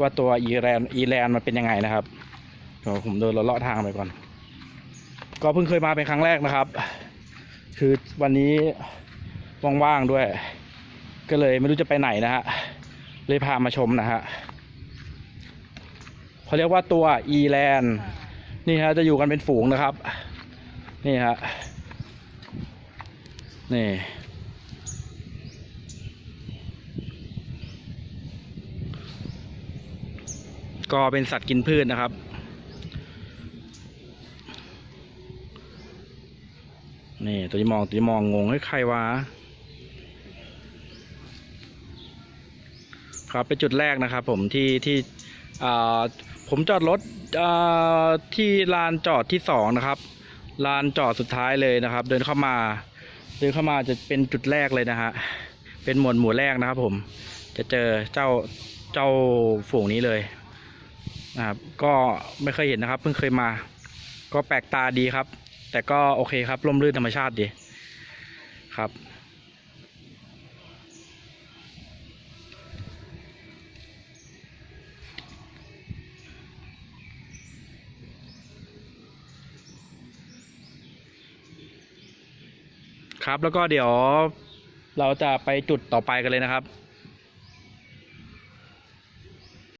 ว่าตัวอีแลนอีแลนมันเป็นยังไงนะครับเดี๋ยวผมเดินเลาะทางไปก่อน ก็เพิ่งเคยมาเป็นครั้งแรกนะครับ คือวันนี้ว่างๆด้วย ก็เลยไม่รู้จะไปไหนนะฮะเลยพามาชมนะฮะเขาเรียกว่าตัวอีแลนนี่ฮะจะอยู่กันเป็นฝูงนะครับ นี่ฮะนี่ ก็เป็นสัตว์กินพืชนะครับ นี่ตัวที่มองตัวที่มองงงให้ยใครวะครับเป็นจุดแรกนะครับ ผมที่ที่อ่าผมจอดรถอ่าที่ลานจอดที่สองนะครับ ลานจอดสุดท้ายเลยนะครับ เดินเข้ามา เดินเข้ามาจะเป็นจุดแรกเลยนะฮะเป็นหมวดหมู่แรกนะครับ ผมจะเจอเจ้าเจ้าฝูงนี้เลย นะครับ ก็ไม่เคยเห็นนะครับ เพิ่งเคยมา ก็แปลกตาดีครับ แต่ก็โอเคครับร่มรื่นธรรมชาติดีครับครับแล้วก็เดี๋ยวเราจะไปจุดต่อไปกันเลยนะครับ